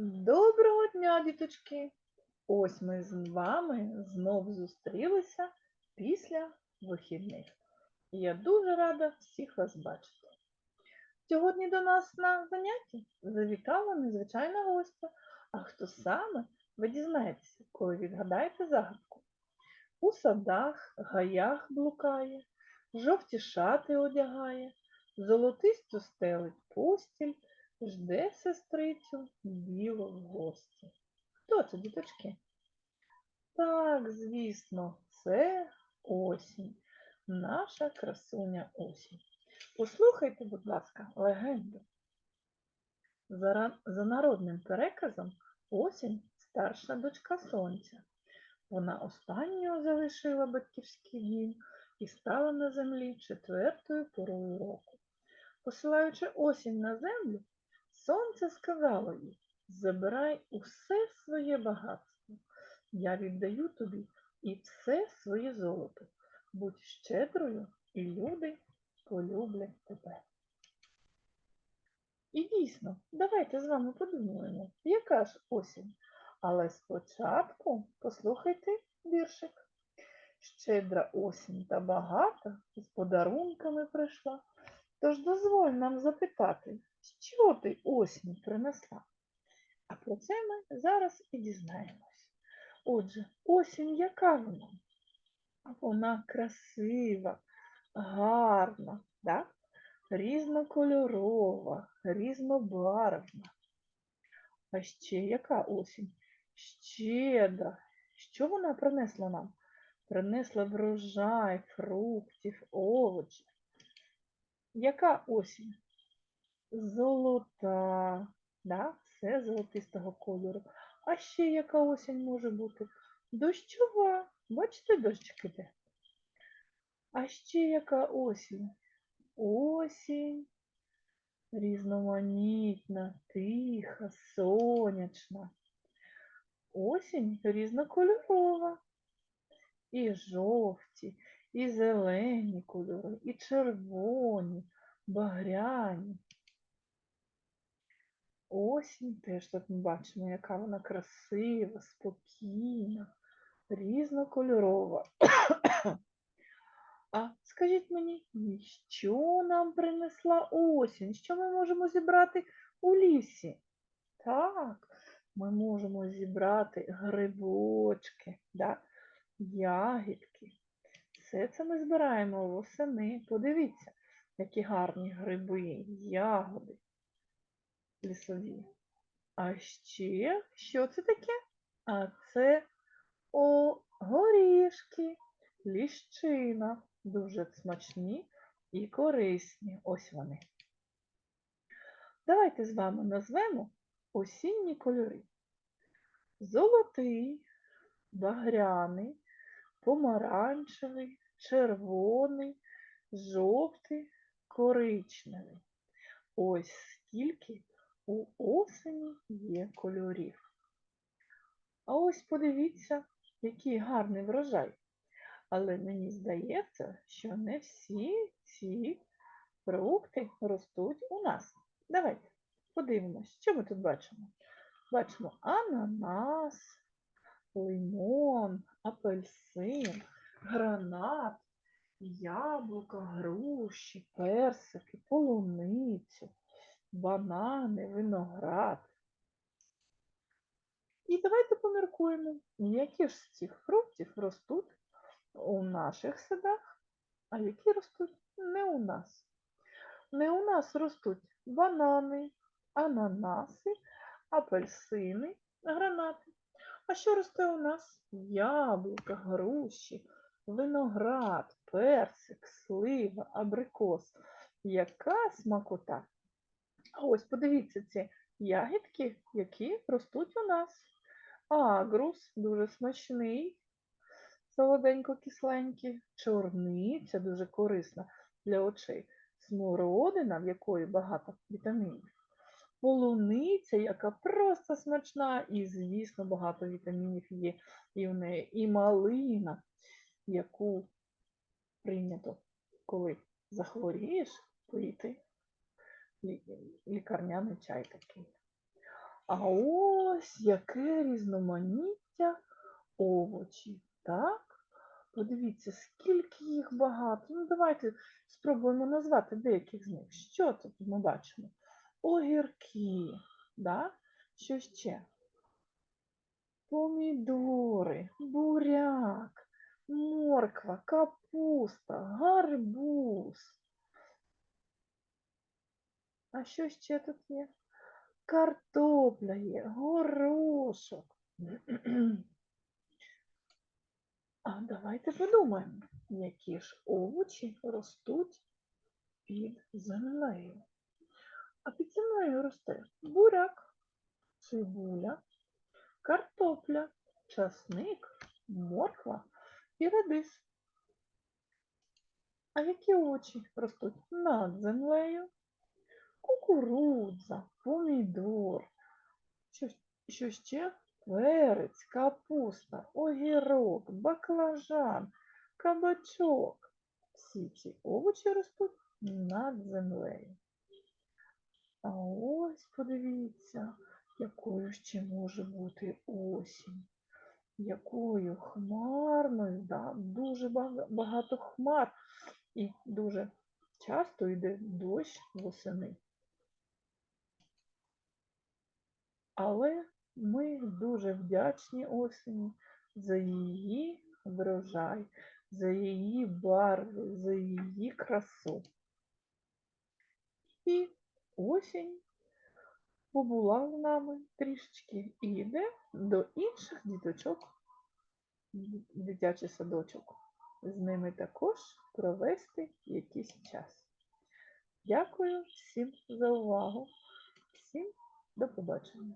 Доброго дня, діточки! Ось ми з вами знов зустрілися після вихідних. Я дуже рада всіх вас бачити. Сьогодні до нас на занятті завітала незвичайна гостя. А хто саме, ви дізнаєтеся, коли відгадаєте загадку. У садах, гаях блукає, жовті шати одягає, золотисту стелить постіль, жде сестрицю біло в гості. Хто це, діточки? Так, звісно, це осінь, наша красуня осінь. Послухайте, будь ласка, легенду. За, за народним переказом, осінь старша дочка сонця. Вона останньою залишила батьківський дім і стала на землі четвертою порою року. Посилаючи осінь на землю, сонце сказало їй, забирай усе своє багатство. Я віддаю тобі і все своє золото. Будь щедрою, і люди полюблять тебе. І дійсно, давайте з вами подумаємо, яка ж осінь. Але спочатку послухайте віршик. Щедра осінь та багата з подарунками прийшла. Тож дозволь нам запитати, що ти осінь принесла? А про це ми зараз і дізнаємось. Отже, осінь яка вона? Вона красива, гарна, да? різнокольорова, різнобарвна. А ще яка осінь? Щедра. Що вона принесла нам? Принесла врожай, фруктів, овочів. Яка осінь? Золота, да? все золотистого кольору. А ще яка осінь може бути? Дощова. Бачите, дощик іде? А ще яка осінь? Осінь різноманітна, тиха, сонячна. Осінь різнокольорова. І жовті, і зелені кольори, і червоні, багряні. Осінь теж тут ми бачимо, яка вона красива, спокійна, різнокольорова. А скажіть мені, що нам принесла осінь? Що ми можемо зібрати у лісі? Так, ми можемо зібрати грибочки, да? ягідки. Все це ми збираємо восени. Подивіться, які гарні гриби, ягоди лісові. А ще, що це таке? А це о, горішки, ліщина. Дуже смачні і корисні. Ось вони. Давайте з вами назвемо осінні кольори. Золотий, багряний, помаранчевий, червоний, жовтий, коричневий. Ось скільки у осені є кольорів. А ось подивіться, який гарний врожай. Але мені здається, що не всі ці фрукти ростуть у нас. Давайте подивимось, що ми тут бачимо. Бачимо ананас, лимон, апельсин, гранат, яблука, груші, персики, полуницю, банани, виноград. І давайте поміркуємо, які ж з цих фруктів ростуть у наших садах, а які ростуть не у нас. Не у нас ростуть банани, ананаси, апельсини, гранати. А що росте у нас? Яблука, груші, виноград, персик, слива, абрикос. Яка смакота! Ось подивіться ці ягідки, які ростуть у нас. Агрус дуже смачний, солоденько-кисленький, чорниця дуже корисна для очей, смородина, в якої багато вітамінів, полуниця, яка просто смачна, і, звісно, багато вітамінів є і в неї, і малина, яку прийнято, коли захворієш, пити лікарняний чай такий. А ось яке різноманіття овочів, так? Подивіться, скільки їх багато. Ну, давайте спробуємо назвати деяких з них. Що тут ми бачимо? Огірки, да? що ще? Помідори, буряк, морква, капуста, гарбуз. А що ще тут є? Картопля є, горошок. А давайте подумаємо, які ж овочі ростуть під землею. А під землею росте буряк, цибуля, картопля, часник, морква і редис. А які овочі ростуть над землею? Кукурудза, помідор. Що, що ще? Перець, капуста, огірок, баклажан, кабачок. Всі ці овочі ростуть над землею. А ось подивіться, якою ще може бути осінь. Якою хмарною, да? дуже багато хмар і дуже часто йде дощ восени. Але ми дуже вдячні осені за її врожай, за її барви, за її красу. І осінь побула з нами трішечки і йде до інших діточок, дитячий садочок. З ними також провести якийсь час. Дякую всім за увагу. Всім до побачення.